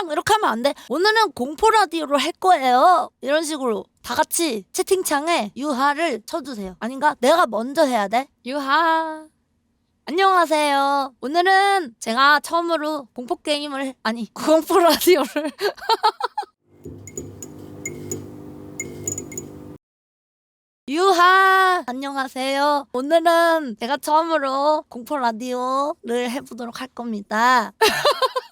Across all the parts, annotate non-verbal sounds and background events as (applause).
그냥 이렇게 하면 안 돼. 오늘은 공포 라디오를 할 거예요. 이런 식으로 다 같이 채팅창에 유하를 쳐주세요. 아닌가? 내가 먼저 해야 돼. 유하. 안녕하세요. 오늘은 제가 처음으로 공포 게임을 아니 (laughs) 공포 라디오를 (laughs) 유하 안녕하세요. 오늘은 제가 처음으로 공포 라디오를 해보도록 할 겁니다. (laughs)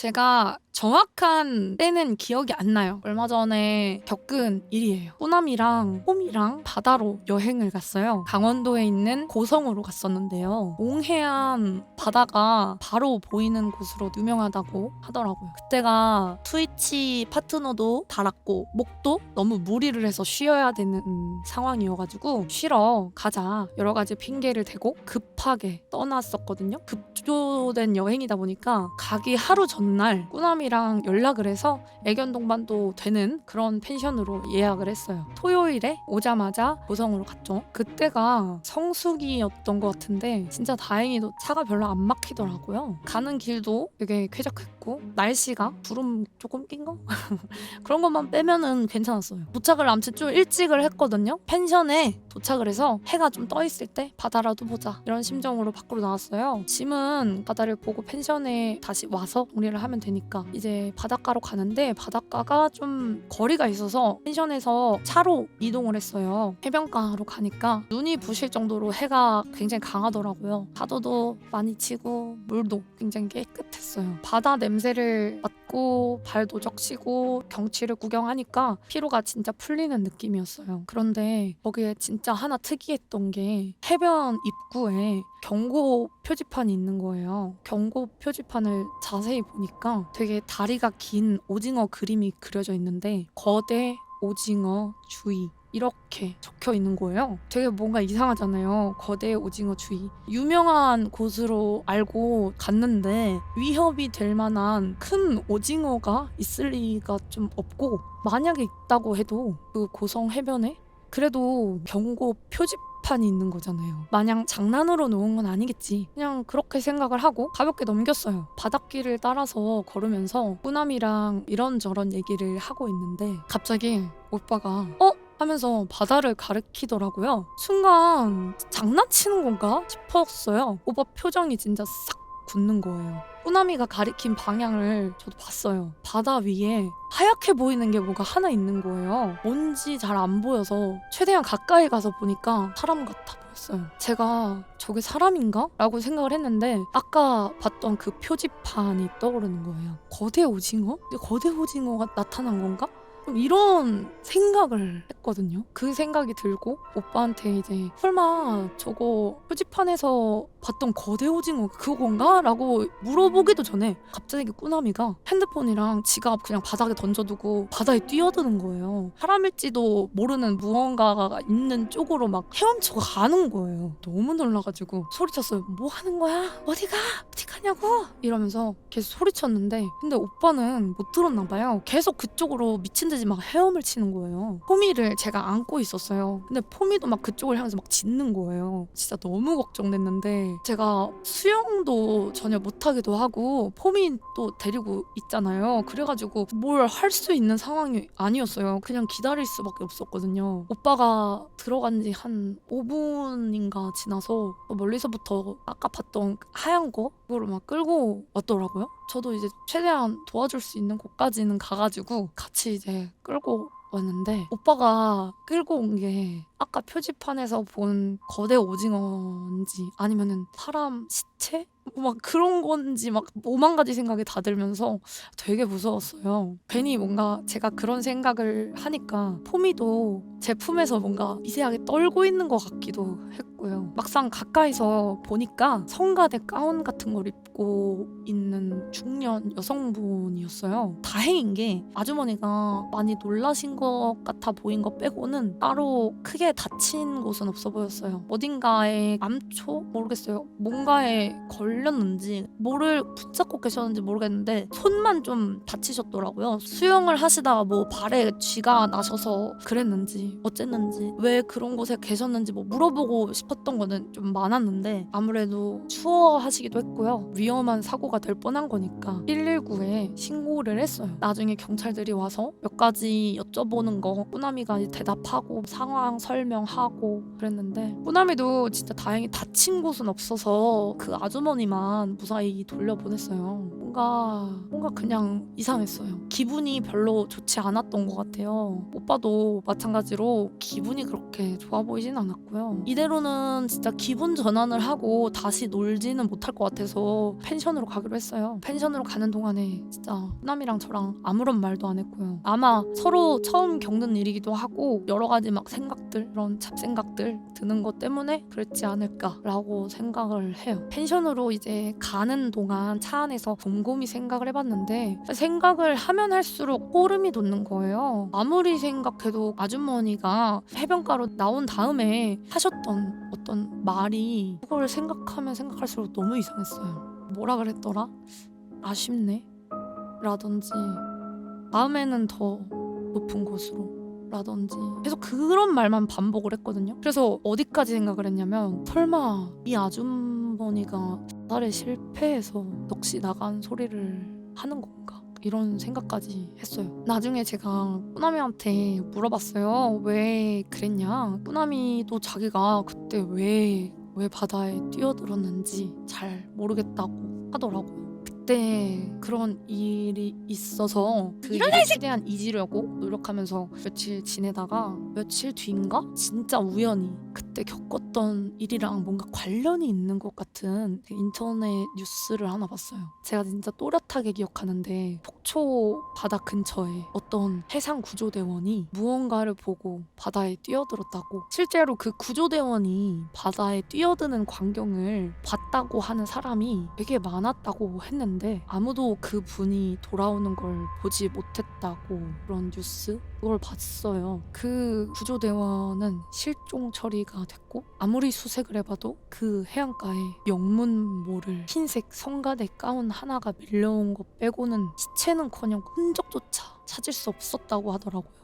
제가 정확한 때는 기억이 안 나요. 얼마 전에 겪은 일이에요. 호남이랑 홈이랑 바다로 여행을 갔어요. 강원도에 있는 고성으로 갔었는데요. 옹해안 바다가 바로 보이는 곳으로 유명하다고 하더라고요. 그때가 트위치 파트너도 달았고 목도 너무 무리를 해서 쉬어야 되는 상황이어가지고 쉬러 가자 여러 가지 핑계를 대고 급하게 떠났었거든요. 급조된 여행이다 보니까 가기 하루 전날 꾸남이랑 연락을 해서 애견 동반도 되는 그런 펜션으로 예약을 했어요. 토요일에 오자마자 고성으로 갔죠. 그때가 성수기였던 것 같은데 진짜 다행히도 차가 별로 안 막히더라고요. 가는 길도 되게 쾌적했고 날씨가 구름 조금 낀 거? (laughs) 그런 것만 빼면은 괜찮았어요. 도착을 아무튼 좀 일찍을 했거든요. 펜션에 도착을 해서 해가 좀 떠 있을 때 바다라도 보자 이런 심정으로 밖으로 나왔어요. 짐은 바다를 보고 펜션에 다시 와서 정리를 하면 되니까 이제 바닷가로 가는데 바닷가가 좀 거리가 있어서 펜션에서 차로 이동을 했어요. 해변가로 가니까 눈이 부실 정도로 해가 굉장히 강하더라고요. 파도도 많이 치고 물도 굉장히 깨끗했어요. 바다 냄새를 맡 고 발도 적시고 경치를 구경하니까 피로가 진짜 풀리는 느낌이었어요. 그런데 거기에 진짜 하나 특이했던 게 해변 입구에 경고 표지판이 있는 거예요. 경고 표지판을 자세히 보니까 되게 다리가 긴 오징어 그림이 그려져 있는데 거대 오징어 주의 이렇게 적혀 있는 거예요. 되게 뭔가 이상하잖아요. 거대 오징어 주의. 유명한 곳으로 알고 갔는데 위협이 될 만한 큰 오징어가 있을 리가 좀 없고 만약에 있다고 해도 그 고성 해변에 그래도 경고 표지 판이 있는 거잖아요. 마냥 장난으로 놓은 건 아니겠지. 그냥 그렇게 생각을 하고 가볍게 넘겼어요. 바닷길을 따라서 걸으면서 꾸남이랑 이런저런 얘기를 하고 있는데 갑자기 오빠가 어? 하면서 바다를 가리키더라고요. 순간 장난치는 건가 싶었어요. 오빠 표정이 진짜 싹 굳는 거예요. 꾸나미가 가리킨 방향을 저도 봤어요. 바다 위에 하얗게 보이는 게 뭐가 하나 있는 거예요. 뭔지 잘 안 보여서 최대한 가까이 가서 보니까 사람 같아 보였어요. 제가 저게 사람인가? 라고 생각을 했는데 아까 봤던 그 표지판이 떠오르는 거예요. 거대 오징어? 거대 오징어가 나타난 건가? 좀 이런 생각을 했거든요. 그 생각이 들고 오빠한테 이제 설마 저거 표지판에서 봤던 거대 오징어 그건가? 라고 물어보기도 전에 갑자기 꾸나미가 핸드폰이랑 지갑 그냥 바닥에 던져두고 바다에 뛰어드는 거예요. 사람일지도 모르는 무언가가 있는 쪽으로 막 헤엄쳐 가는 거예요. 너무 놀라가지고 소리쳤어요. 뭐 하는 거야? 어디가? 어디 가냐고? 이러면서 계속 소리쳤는데 근데 오빠는 못 들었나 봐요. 계속 그쪽으로 미친 듯이 막 헤엄을 치는 거예요. 포미를 제가 안고 있었어요. 근데 포미도 막 그쪽을 향해서 막 짖는 거예요. 진짜 너무 걱정됐는데 제가 수영도 전혀 못하기도 하고 포미 또 데리고 있잖아요. 그래가지고 뭘 할 수 있는 상황이 아니었어요. 그냥 기다릴 수밖에 없었거든요. 오빠가 들어간 지 한 5분인가 지나서 멀리서부터 아까 봤던 그 하얀 거 그거를 막 끌고 왔더라고요. 저도 이제 최대한 도와줄 수 있는 곳까지는 가가지고 같이 이제 끌고 왔는데 오빠가 끌고 온 게 아까 표지판에서 본 거대 오징어인지 아니면은 사람 시체? 막 그런 건지 막 오만 가지 생각이 다 들면서 되게 무서웠어요. 괜히 뭔가 제가 그런 생각을 하니까 포미도 제 품에서 뭔가 미세하게 떨고 있는 것 같기도 했고요. 막상 가까이서 보니까 성가대 가운 같은 걸 입고 있는 중년 여성분이었어요. 다행인 게 아주머니가 많이 놀라신 것 같아 보인 것 빼고는 따로 크게 다친 곳은 없어 보였어요. 어딘가에 암초 모르겠어요. 뭔가에 걸렸는지 뭐를 붙잡고 계셨는지 모르겠는데 손만 좀 다치셨더라고요. 수영을 하시다가 뭐 발에 쥐가 나셔서 그랬는지 어쨌는지 왜 그런 곳에 계셨는지 뭐 물어보고 싶었던 거는 좀 많았는데 아무래도 추워하시기도 했고요. 위험한 사고가 될 뻔한 거니까 119에 신고를 했어요. 나중에 경찰들이 와서 몇 가지 여쭤보는 거 꾸나미가 대답하고 상황 설 명하고 그랬는데 꾸나미도 진짜 다행히 다친 곳은 없어서 그 아주머니만 무사히 돌려보냈어요. 뭔가 뭔가 그냥 이상했어요. 기분이 별로 좋지 않았던 것 같아요. 오빠도 마찬가지로 기분이 그렇게 좋아 보이진 않았고요. 이대로는 진짜 기분 전환을 하고 다시 놀지는 못할 것 같아서 펜션으로 가기로 했어요. 펜션으로 가는 동안에 진짜 호남이랑 저랑 아무런 말도 안 했고요. 아마 서로 처음 겪는 일이기도 하고 여러 가지 막 생각들 그런 잡생각들 드는 것 때문에 그랬지 않을까라고 생각을 해요. 펜션으로 이제 가는 동안 차 안에서 곰곰이 생각을 해봤는데 생각을 하면 할수록 소름이 돋는 거예요. 아무리 생각해도 아주머니가 해변가로 나온 다음에 하셨던 어떤 말이 그걸 생각하면 생각할수록 너무 이상했어요. 뭐라 그랬더라? 아쉽네? 라든지 다음에는 더 높은 곳으로 라든지 계속 그런 말만 반복을 했거든요. 그래서 어디까지 생각을 했냐면 설마 이 아주머니가 자살에 실패해서 넋이 나간 소리를 하는 건가? 이런 생각까지 했어요. 나중에 제가 꾸나미한테 물어봤어요. 왜 그랬냐? 꾸나미도 자기가 그때 왜, 왜 바다에 뛰어들었는지 잘 모르겠다고 하더라고요. 그때 그런 일이 있어서 그 일에 최대한 잊으려고 노력하면서 며칠 지내다가 며칠 뒤인가? 진짜 우연히 그때 겪었던 일이랑 뭔가 관련이 있는 것 같은 그 인터넷 뉴스를 하나 봤어요. 제가 진짜 또렷하게 기억하는데 속초 바다 근처에 어떤 해상 구조대원이 무언가를 보고 바다에 뛰어들었다고. 실제로 그 구조대원이 바다에 뛰어드는 광경을 봤다고 하는 사람이 되게 많았다고 했는데 아무도 그 분이 돌아오는 걸 보지 못했다고 그런 뉴스 그걸 봤어요. 그 구조대원은 실종 처리가 됐고 아무리 수색을 해봐도 그 해안가에 영문 모를 흰색 성가대 가운 하나가 밀려온 것 빼고는 시체는커녕 흔적조차 찾을 수 없었다고 하더라고요.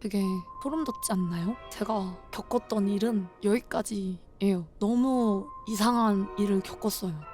되게 소름 돋지 않나요? 제가 겪었던 일은 여기까지예요. 너무 이상한 일을 겪었어요.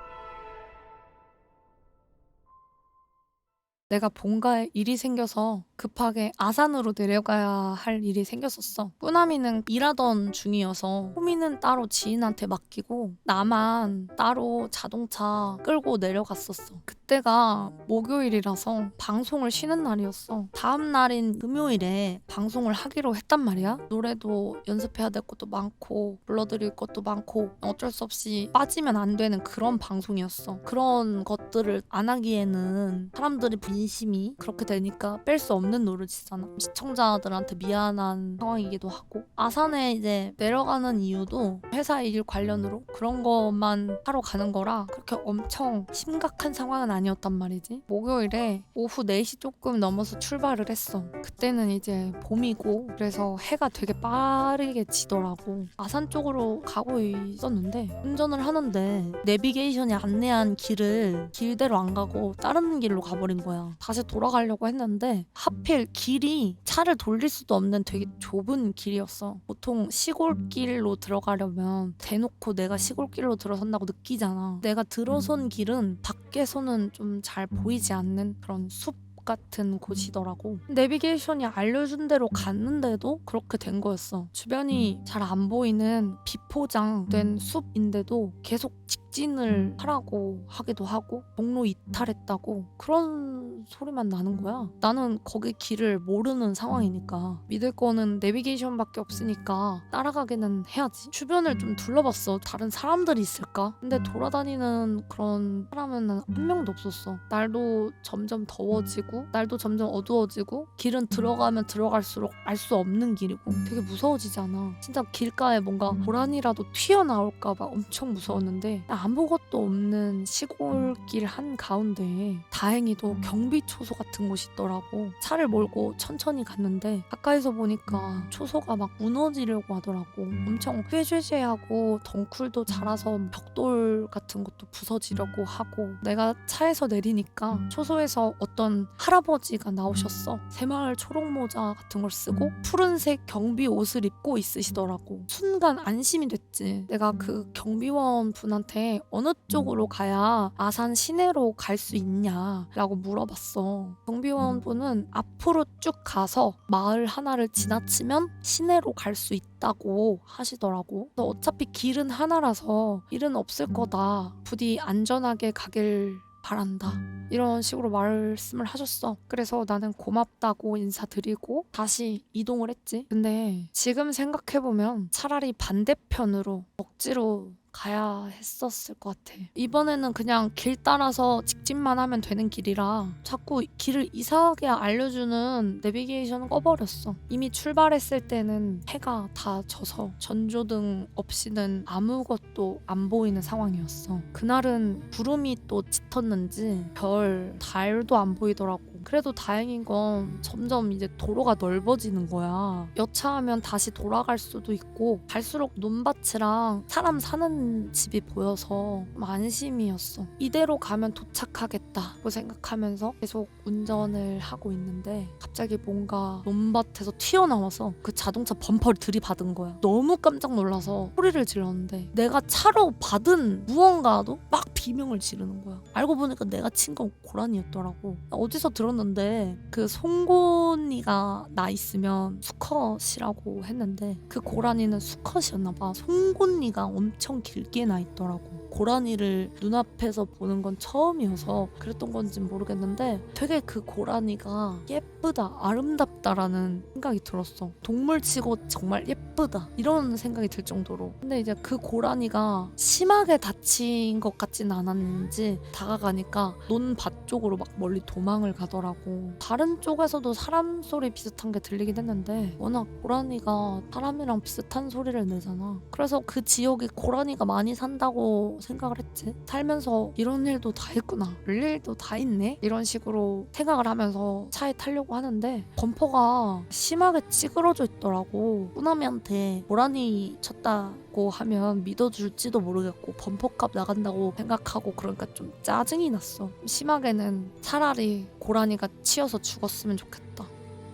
내가 본가에 일이 생겨서 급하게 아산으로 내려가야 할 일이 생겼었어. 뿌나미는 일하던 중이어서 호미는 따로 지인한테 맡기고 나만 따로 자동차 끌고 내려갔었어. 그때가 목요일이라서 방송을 쉬는 날이었어. 다음 날인 금요일에 방송을 하기로 했단 말이야. 노래도 연습해야 될 것도 많고 불러드릴 것도 많고 어쩔 수 없이 빠지면 안 되는 그런 방송이었어. 그런 것들을 안 하기에는 사람들이 민심이 그렇게 되니까 뺄 수 없는 노릇이잖아. 시청자들한테 미안한 상황이기도 하고 아산에 이제 내려가는 이유도 회사 일 관련으로 그런 것만 하러 가는 거라 그렇게 엄청 심각한 상황은 아니었단 말이지. 목요일에 오후 4시 조금 넘어서 출발을 했어. 그때는 이제 봄이고 그래서 해가 되게 빠르게 지더라고. 아산 쪽으로 가고 있었는데 운전을 하는데 내비게이션이 안내한 길을 길대로 안 가고 다른 길로 가버린 거야. 다시 돌아가려고 했는데 하필 길이 차를 돌릴 수도 없는 되게 좁은 길이었어. 보통 시골길로 들어가려면 대놓고 내가 시골길로 들어선다고 느끼잖아. 내가 들어선 길은 밖에서는 좀 잘 보이지 않는 그런 숲 같은 곳이더라고. 내비게이션이 알려준 대로 갔는데도 그렇게 된 거였어. 주변이 잘 안 보이는 비포장된 숲인데도 계속 직진을 하라고 하기도 하고 목로 이탈했다고 그런 소리만 나는 거야. 나는 거기 길을 모르는 상황이니까 믿을 거는 내비게이션밖에 없으니까 따라가기는 해야지. 주변을 좀 둘러봤어. 다른 사람들이 있을까? 근데 돌아다니는 그런 사람은 한 명도 없었어. 날도 점점 더워지고 날도 점점 어두워지고 길은 들어가면 들어갈수록 알 수 없는 길이고 되게 무서워지지 않아. 진짜 길가에 뭔가 고라니라도 튀어나올까봐 엄청 무서웠는데 아무것도 없는 시골길 한 가운데에 다행히도 경비 초소 같은 곳이 있더라고. 차를 몰고 천천히 갔는데 가까이서 보니까 초소가 막 무너지려고 하더라고. 엄청 꾀죄죄하고 덩쿨도 자라서 벽돌 같은 것도 부서지려고 하고 내가 차에서 내리니까 초소에서 어떤 할아버지가 나오셨어. 새마을 초록 모자 같은 걸 쓰고 푸른색 경비 옷을 입고 있으시더라고. 순간 안심이 됐지. 내가 그 경비원 분한테 어느 쪽으로 가야 아산 시내로 갈 수 있냐라고 물어봤어. 경비원 분은 앞으로 쭉 가서 마을 하나를 지나치면 시내로 갈 수 있다고 하시더라고. 그래서 어차피 길은 하나라서 일은 없을 거다. 부디 안전하게 가길 바란다. 이런 식으로 말씀을 하셨어. 그래서 나는 고맙다고 인사드리고 다시 이동을 했지. 근데 지금 생각해보면 차라리 반대편으로 억지로 가야 했었을 것 같아. 이번에는 그냥 길 따라서 직진만 하면 되는 길이라 자꾸 길을 이상하게 알려주는 내비게이션을 꺼버렸어. 이미 출발했을 때는 해가 다 져서 전조등 없이는 아무것도 안 보이는 상황이었어. 그날은 구름이 또 짙었는지 별, 달도 안 보이더라고. 그래도 다행인 건 점점 이제 도로가 넓어지는 거야. 여차하면 다시 돌아갈 수도 있고 갈수록 논밭이랑 사람 사는 집이 보여서 좀 안심이었어. 이대로 가면 도착하겠다고 생각하면서 계속 운전을 하고 있는데 갑자기 뭔가 논밭에서 튀어나와서 그 자동차 범퍼를 들이받은 거야. 너무 깜짝 놀라서 소리를 질렀는데 내가 차로 받은 무언가도 막 비명을 지르는 거야. 알고 보니까 내가 친 건 고라니였더라고. 어디서 들었 는데 그 송곳니가 나 있으면 수컷이라고 했는데 그 고라니는 수컷이었나 봐. 송곳니가 엄청 길게 나 있더라고. 고라니를 눈앞에서 보는 건 처음이어서 그랬던 건지 모르겠는데 되게 그 고라니가 예쁘다, 아름답다라는 생각이 들었어. 동물치고 정말 예쁘 다 이런 생각이 들 정도로. 근데 이제 그 고라니가 심하게 다친 것 같진 않았는지 다가가니까 논밭 쪽으로 막 멀리 도망을 가더라고. 다른 쪽에서도 사람 소리 비슷한 게 들리긴 했는데 워낙 고라니가 사람이랑 비슷한 소리를 내잖아. 그래서 그 지역에 고라니가 많이 산다고 생각을 했지. 살면서 이런 일도 다 있구나. 이런 일도 다 있네. 이런 식으로 생각을 하면서 차에 타려고 하는데 범퍼가 심하게 찌그러져 있더라고. 꾸나미한테 고라니 쳤다고 하면 믿어줄지도 모르겠고 범퍼값 나간다고 생각하고 그러니까 좀 짜증이 났어. 심하게는 차라리 고라니가 치여서 죽었으면 좋겠다.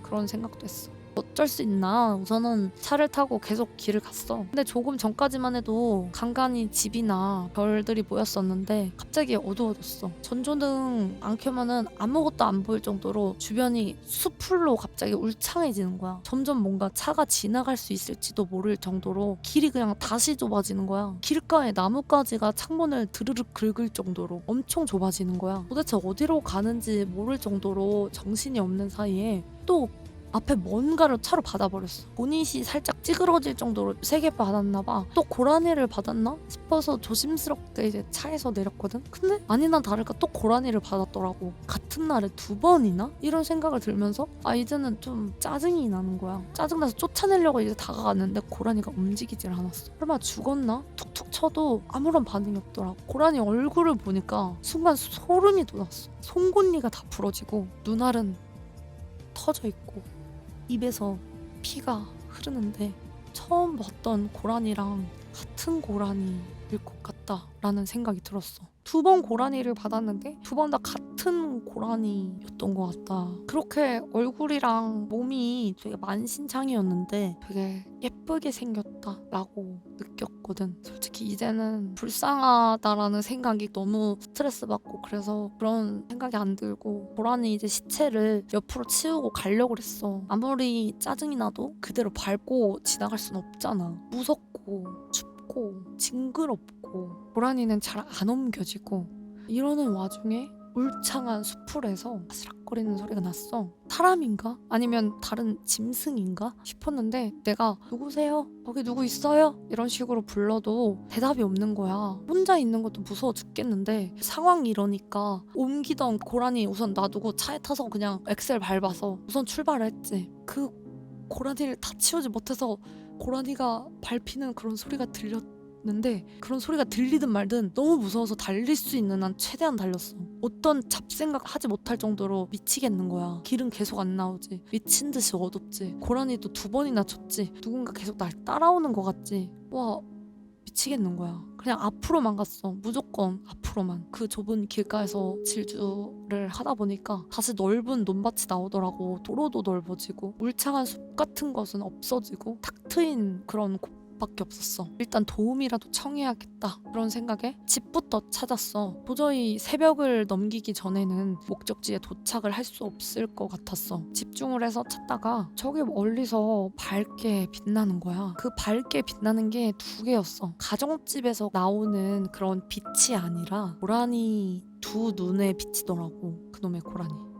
그런 생각도 했어. 어쩔 수 있나? 우선은 차를 타고 계속 길을 갔어. 근데 조금 전까지만 해도 간간히 집이나 별들이 보였었는데 갑자기 어두워졌어. 전조등 안 켜면은 아무것도 안 보일 정도로 주변이 숲풀로 갑자기 울창해지는 거야. 점점 뭔가 차가 지나갈 수 있을지도 모를 정도로 길이 그냥 다시 좁아지는 거야. 길가에 나뭇가지가 창문을 드르륵 긁을 정도로 엄청 좁아지는 거야. 도대체 어디로 가는지 모를 정도로 정신이 없는 사이에 또 앞에 뭔가를 차로 받아버렸어. 보닛이 살짝 찌그러질 정도로 세게 받았나 봐. 또 고라니를 받았나 싶어서 조심스럽게 이제 차에서 내렸거든. 근데 아니나 다를까 또 고라니를 받았더라고. 같은 날에 두 번이나 이런 생각을 들면서 아 이제는 좀 짜증이 나는 거야. 짜증나서 쫓아내려고 이제 다가갔는데 고라니가 움직이질 않았어. 설마 죽었나? 툭툭 쳐도 아무런 반응이 없더라고. 고라니 얼굴을 보니까 순간 소름이 돋았어. 송곳니가 다 부러지고 눈알은 터져 있고 입에서 피가 흐르는데 처음 봤던 고라니랑 같은 고라니일 것 같다라는 생각이 들었어. 두 번 고라니를 받았는데 두 번 다 같은 고라니였던 것 같다. 그렇게 얼굴이랑 몸이 되게 만신창이었는데 되게 예쁘게 생겼다라고 느꼈거든. 솔직히 이제는 불쌍하다라는 생각이 너무 스트레스 받고 그래서 그런 생각이 안 들고 고라니 이제 시체를 옆으로 치우고 가려고 그랬어. 아무리 짜증이 나도 그대로 밟고 지나갈 순 없잖아. 무섭고 춥고 징그럽고 고라니는 잘 안 옮겨지고 이러는 와중에 울창한 수풀에서 아스락거리는 소리가 났어. 사람인가? 아니면 다른 짐승인가? 싶었는데 내가 누구세요? 거기 누구 있어요? 이런 식으로 불러도 대답이 없는 거야. 혼자 있는 것도 무서워 죽겠는데 상황이 이러니까 옮기던 고라니 우선 놔두고 차에 타서 그냥 엑셀 밟아서 우선 출발을 했지. 그 고라니를 다 치우지 못해서 고라니가 밟히는 그런 소리가 들렸 는데 그런 소리가 들리든 말든 너무 무서워서 달릴 수 있는 한 최대한 달렸어. 어떤 잡생각 하지 못할 정도로 미치겠는 거야. 길은 계속 안 나오지. 미친 듯이 어둡지. 고라니도 두 번이나 쳤지. 누군가 계속 날 따라오는 것 같지. 와 미치겠는 거야. 그냥 앞으로만 갔어. 무조건 앞으로만. 그 좁은 길가에서 질주를 하다 보니까 다시 넓은 논밭이 나오더라고. 도로도 넓어지고 울창한 숲 같은 것은 없어지고 탁 트인 그런 곳밖에 없었어. 일단 도움이라도 청해야겠다. 그런 생각에 집부터 찾았어. 도저히 새벽을 넘기기 전에는 목적지에 도착을 할 수 없을 것 같았어. 집중을 해서 찾다가 저기 멀리서 밝게 빛나는 거야. 그 밝게 빛나는 게 두 개였어. 가정집에서 나오는 그런 빛이 아니라 고라니 두 눈에 비치더라고. 그놈의 고라니.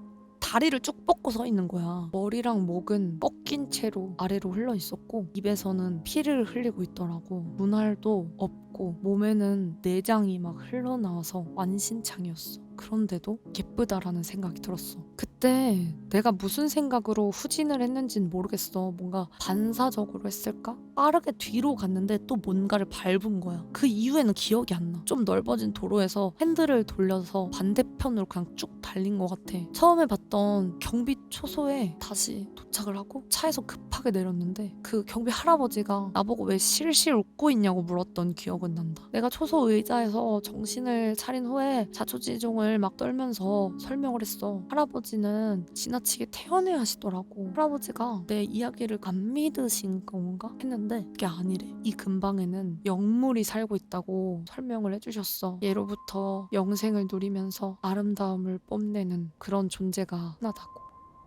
다리를 쭉 뻗고 서 있는 거야. 머리랑 목은 꺾인 채로 아래로 흘러 있었고 입에서는 피를 흘리고 있더라고. 눈알도 없고 몸에는 내장이 막 흘러나와서 완신창이었어. 그런데도 예쁘다라는 생각이 들었어. 그때 내가 무슨 생각으로 후진을 했는진 모르겠어. 뭔가 반사적으로 했을까? 빠르게 뒤로 갔는데 또 뭔가를 밟은 거야. 그 이후에는 기억이 안 나. 좀 넓어진 도로에서 핸들을 돌려서 반대편으로 그냥 쭉 달린 것 같아. 처음에 봤던 경비 초소에 다시 도착을 하고 차에서 급하게 내렸는데 그 경비 할아버지가 나보고 왜 실실 웃고 있냐고 물었던 기억은 난다. 내가 초소 의자에서 정신을 차린 후에 자초지종을 막 떨면서 설명을 했어. 할아버지는 지나치게 태연해 하시더라고. 할아버지가 내 이야기를 안 믿으신 건가 했는데 그게 아니래. 이 근방에는 영물이 살고 있다고 설명을 해주셨어. 예로부터 영생을 누리면서 아름다움을 뽐내는 그런 존재가 하나다고.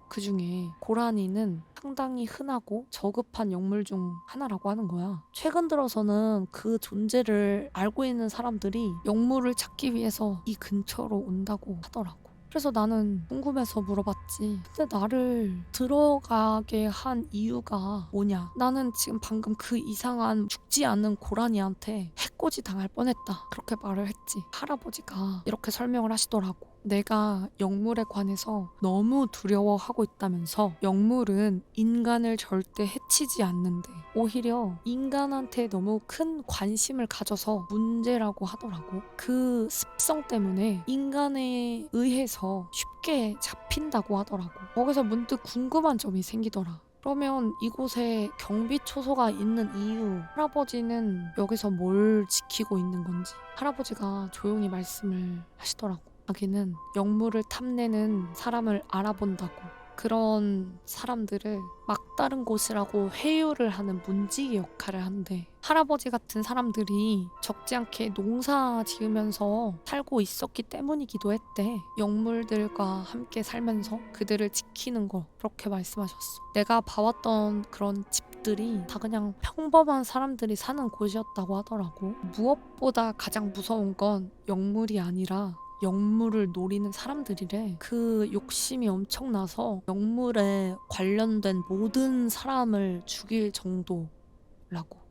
그 중에 고라니는 상당히 흔하고 저급한 영물 중 하나라고 하는 거야. 최근 들어서는 그 존재를 알고 있는 사람들이 영물을 찾기 위해서 이 근처로 온다고 하더라고. 그래서 나는 궁금해서 물어봤지. 근데 나를 들어가게 한 이유가 뭐냐? 나는 지금 방금 그 이상한 죽지 않는 고라니한테 해코지 당할 뻔했다. 그렇게 말을 했지. 할아버지가 이렇게 설명을 하시더라고. 내가 영물에 관해서 너무 두려워하고 있다면서 영물은 인간을 절대 해치지 않는데 오히려 인간한테 너무 큰 관심을 가져서 문제라고 하더라고. 그 습성 때문에 인간에 의해서 쉽게 잡힌다고 하더라고. 거기서 문득 궁금한 점이 생기더라. 그러면 이곳에 경비 초소가 있는 이유, 할아버지는 여기서 뭘 지키고 있는 건지 할아버지가 조용히 말씀을 하시더라고. 자기는 영물을 탐내는 사람을 알아본다고 그런 사람들을 막다른 곳이라고 회유를 하는 문지기 역할을 한대. 할아버지 같은 사람들이 적지 않게 농사 지으면서 살고 있었기 때문이기도 했대. 영물들과 함께 살면서 그들을 지키는 거 그렇게 말씀하셨어. 내가 봐왔던 그런 집들이 다 그냥 평범한 사람들이 사는 곳이었다고 하더라고. 무엇보다 가장 무서운 건 영물이 아니라 영물을 노리는 사람들이래. 그 욕심이 엄청나서 영물에 관련된 모든 사람을 죽일 정도라고.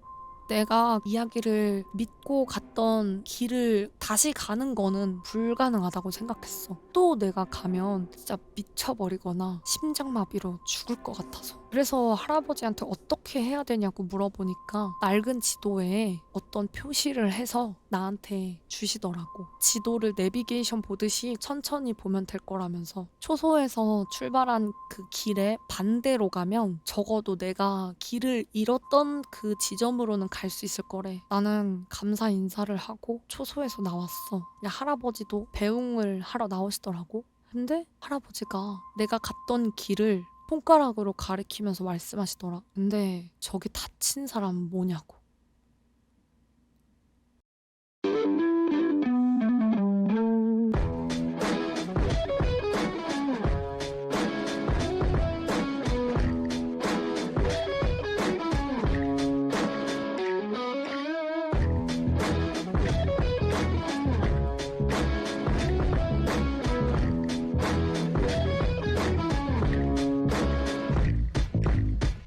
내가 이야기를 믿고 갔던 길을 다시 가는 거는 불가능하다고 생각했어. 또 내가 가면 진짜 미쳐버리거나 심장마비로 죽을 것 같아서. 그래서 할아버지한테 어떻게 해야 되냐고 물어보니까 낡은 지도에 어떤 표시를 해서 나한테 주시더라고. 지도를 내비게이션 보듯이 천천히 보면 될 거라면서. 초소에서 출발한 그 길에 반대로 가면 적어도 내가 길을 잃었던 그 지점으로는 갈 수 있을 거래. 나는 감사 인사를 하고 초소에서 나왔어. 할아버지도 배웅을 하러 나오시더라고. 근데 할아버지가 내가 갔던 길을 손가락으로 가리키면서 말씀하시더라. 근데 저기 다친 사람 뭐냐고.